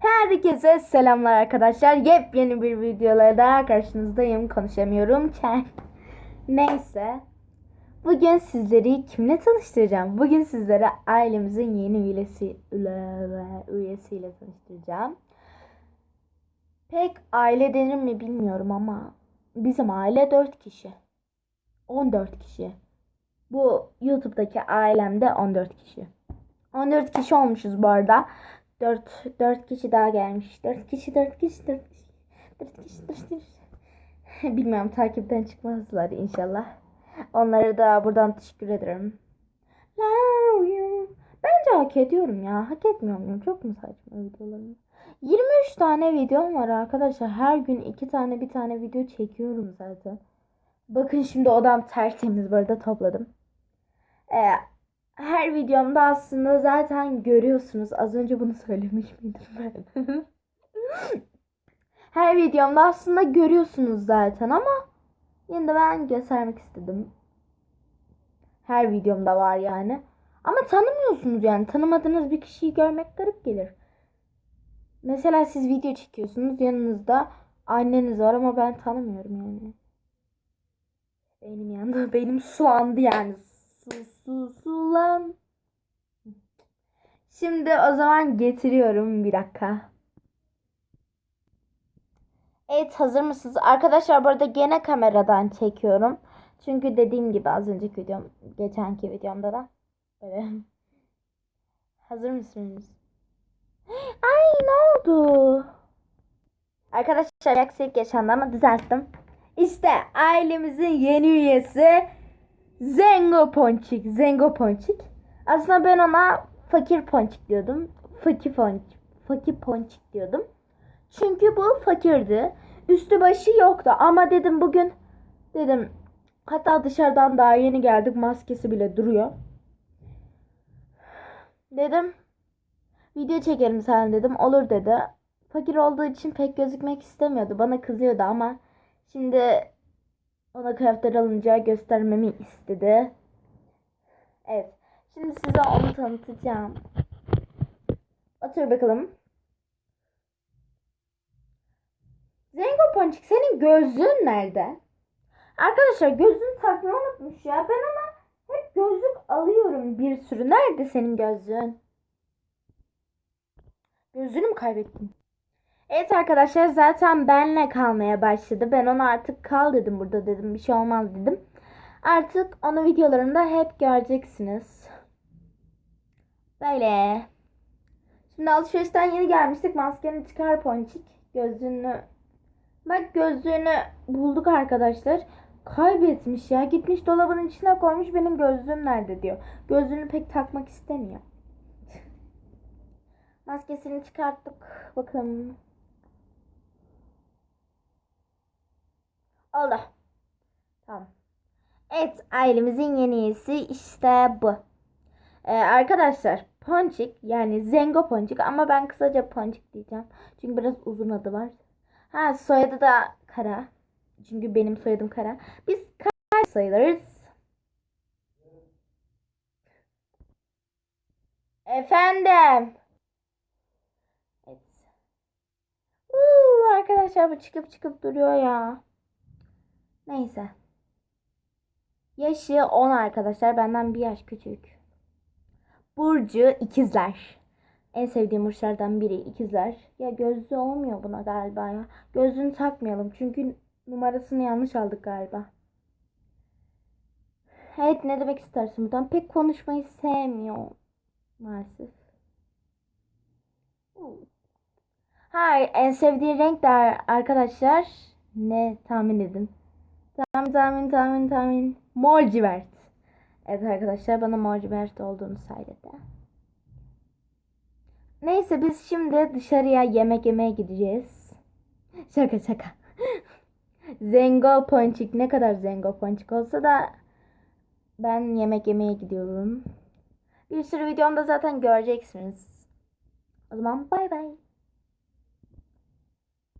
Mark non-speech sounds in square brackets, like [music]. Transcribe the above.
Herkese selamlar arkadaşlar. Yepyeni bir videoda daha karşınızdayım. Konuşamıyorum. Neyse. Bugün sizleri kimle tanıştıracağım? Bugün sizlere ailemizin yeni üyesi üyesiyle tanıştıracağım. Pek aile denir mi bilmiyorum ama bizim aile 4 kişi. 14 kişi. Bu YouTube'daki ailemde 14 kişi. 14 kişi olmuşuz bu arada. 4 4 kişi daha gelmiş. 4 kişi 4 kişi 4 kişi. 4 kişi 4 kişi. [laughs] Bilmiyorum takipten çıkmazlar inşallah. Onlara da buradan teşekkür ederim. Love you. Bence hak ediyorum ya. Hak etmiyor muyum? Çok mu saçma videolarım? 23 tane videom var arkadaşlar. Her gün 2 tane bir tane video çekiyorum zaten. Bakın şimdi odam tertemiz burada topladım. Ee, her videomda aslında zaten görüyorsunuz. Az önce bunu söylemiş miydim ben? [laughs] her videomda aslında görüyorsunuz zaten ama yine de ben göstermek istedim. Her videomda var yani. Ama tanımıyorsunuz yani. Tanımadığınız bir kişiyi görmek garip gelir. Mesela siz video çekiyorsunuz. Yanınızda anneniz var ama ben tanımıyorum yani. Benim yanında [laughs] benim sulandı yani. Su su sulan. Şimdi o zaman getiriyorum bir dakika. Evet hazır mısınız? Arkadaşlar bu arada gene kameradan çekiyorum. Çünkü dediğim gibi az önceki videom, geçenki videomda da böyle. [laughs] Hazır mısınız? [gasps] Ay ne oldu? Arkadaşlar aksilik yaşandı ama düzelttim. İşte ailemizin yeni üyesi Zengo Ponçik. Zengo Ponçik. Aslında ben ona fakir ponçik diyordum. Fakir ponçik. Fakir ponçik diyordum. Çünkü bu fakirdi. Üstü başı yoktu ama dedim bugün dedim hatta dışarıdan daha yeni geldik maskesi bile duruyor. Dedim video çekelim sen dedim. Olur dedi. Fakir olduğu için pek gözükmek istemiyordu. Bana kızıyordu ama şimdi ona kıyafetler alınca göstermemi istedi. Evet. Şimdi size onu tanıtacağım. Otur bakalım. Zengo Ponçik senin gözlüğün nerede? Arkadaşlar gözlüğünü takmayı unutmuş ya. Ben ona hep gözlük alıyorum bir sürü. Nerede senin gözlüğün? Gözlüğünü mü kaybettin? Evet arkadaşlar zaten benle kalmaya başladı. Ben ona artık kal dedim burada dedim. Bir şey olmaz dedim. Artık onu videolarında hep göreceksiniz. Böyle. Şimdi alışverişten yeni gelmiştik. Maskeni çıkar ponçik. Gözlüğünü. Bak gözlüğünü bulduk arkadaşlar. Kaybetmiş ya. Gitmiş dolabın içine koymuş. Benim gözlüğüm nerede diyor. Gözlüğünü pek takmak istemiyor. [laughs] Maskesini çıkarttık. Bakın. Oldu. Tamam. Evet ailemizin yeni üyesi işte bu. Ee, arkadaşlar Ponçik yani Zengo Ponçik ama ben kısaca Ponçik diyeceğim. Çünkü biraz uzun adı var. Ha soyadı da Kara. Çünkü benim soyadım Kara. Biz Kara sayılırız. Efendim. Evet. Uuu, arkadaşlar bu çıkıp çıkıp duruyor ya. Neyse. Yaşı 10 arkadaşlar. Benden bir yaş küçük. Burcu ikizler. En sevdiğim burçlardan biri ikizler. Ya gözlü olmuyor buna galiba ya. Gözlüğünü takmayalım. Çünkü numarasını yanlış aldık galiba. Evet ne demek istersin buradan? Pek konuşmayı sevmiyor. Maalesef. Hayır en sevdiği renk de arkadaşlar ne tahmin edin. Tahmin tahmin tahmin tahmin. Morcivert. Evet arkadaşlar bana morcivert olduğunu söyledi. Neyse biz şimdi dışarıya yemek yemeye gideceğiz. Şaka şaka. zengo ponçik ne kadar zengo ponçik olsa da ben yemek yemeye gidiyorum. Bir sürü videomda zaten göreceksiniz. O zaman bay bay.